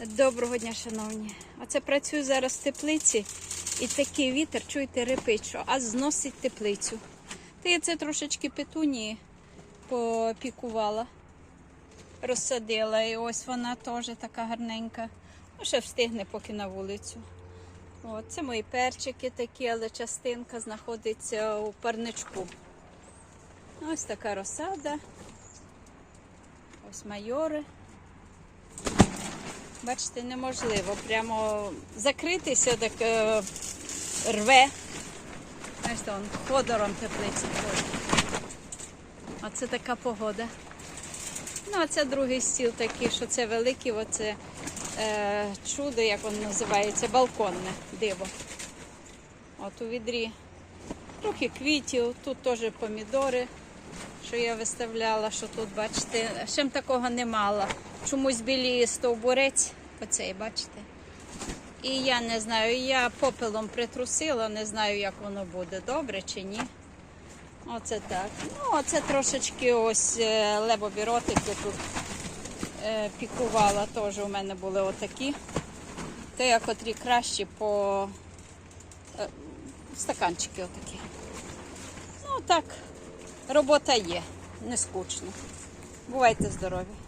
Доброго дня, шановні. Оце працюю зараз в теплиці і такий вітер, чуєте, репить, що аж зносить теплицю. Та я це трошечки петунії попікувала, розсадила. І ось вона теж така гарненька. Ну, ще встигне поки на вулицю. От, це мої перчики такі, але частинка знаходиться у парничку. Ось така розсада. Ось майори. Бачите, неможливо. Прямо закритися, так е, рве. Бачите, он ходором теплиці ходить. Оце така погода. Ну, а це другий стіл такий, що це великий, оце е, чудо, як воно називається, балконне диво. От у відрі трохи квітів, тут теж помідори, що я виставляла, що тут, бачите, ще такого не мала. Чомусь білі стовбурець, оцей, бачите. І я не знаю, я попелом притрусила, не знаю, як воно буде, добре чи ні. Оце так. Ну, оце трошечки ось е, лебові ротики тут е, пікувала, теж у мене були отакі. Те, я котрі кращі по е, стаканчики отакі. Ну так, робота є, не скучно. Бувайте здорові!